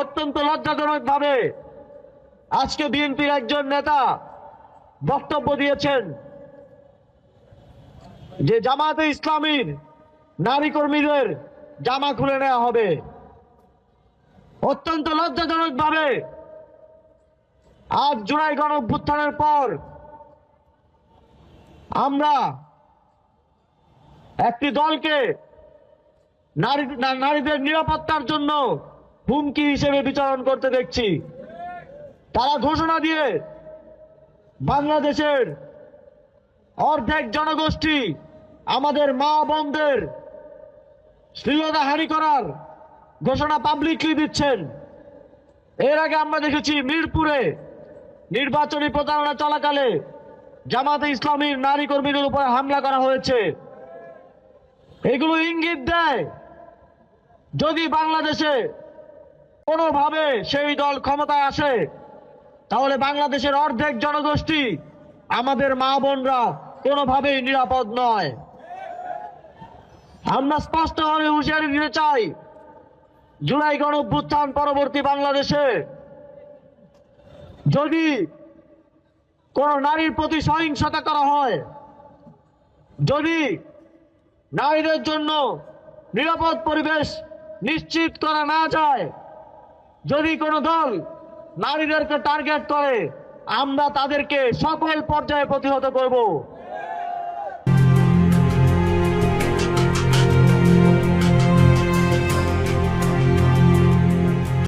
অত্যন্ত লজ্জাজনক ভাবে আজকে বিএনপির একজন নেতা বক্তব্য দিয়েছেন যে জামাতে ইসলামীর নারী কর্মীদের জামা খুলে নেওয়া হবে। অত্যন্ত লজ্জাজনক ভাবে আজ জুলাই গণ অভ্যুত্থানের পর আমরা একটি দলকে নারী নারীদের নিরাপত্তার জন্য হুমকি হিসেবে বিচরণ করতে দেখছি। তারা ঘোষণা দিয়ে বাংলাদেশের অর্ধেক জনগোষ্ঠী আমাদের মা বোনদের শ্লীলতা হানি করার ঘোষণা পাবলিকলি দিচ্ছেন। এর আগে আমরা দেখেছি মিরপুরে নির্বাচনী প্রচারণা চলাকালে জামাতে ইসলামীর নারী কর্মীদের উপর হামলা করা হয়েছে। এগুলো ইঙ্গিত দেয়, যদি বাংলাদেশে কোনোভাবে সেই দল ক্ষমতায় আসে, তাহলে বাংলাদেশের অর্ধেক জনগোষ্ঠী, আমাদের মা বোনরা কোনোভাবেই নিরাপদ নয়। আমরা স্পষ্টভাবে হুঁশিয়ারি দিতে চাই, জুলাই গণ অভ্যুত্থান পরবর্তী বাংলাদেশে যদি কোন নারীর প্রতি সহিংসতা করা হয়, যদি নারীদের জন্য নিরাপদ পরিবেশ নিশ্চিত করা না যায় যদি কোনো দল নারীদেরকে টার্গেট করে আমরা তাদেরকে সকল পর্যায়ে প্রতিহত করব।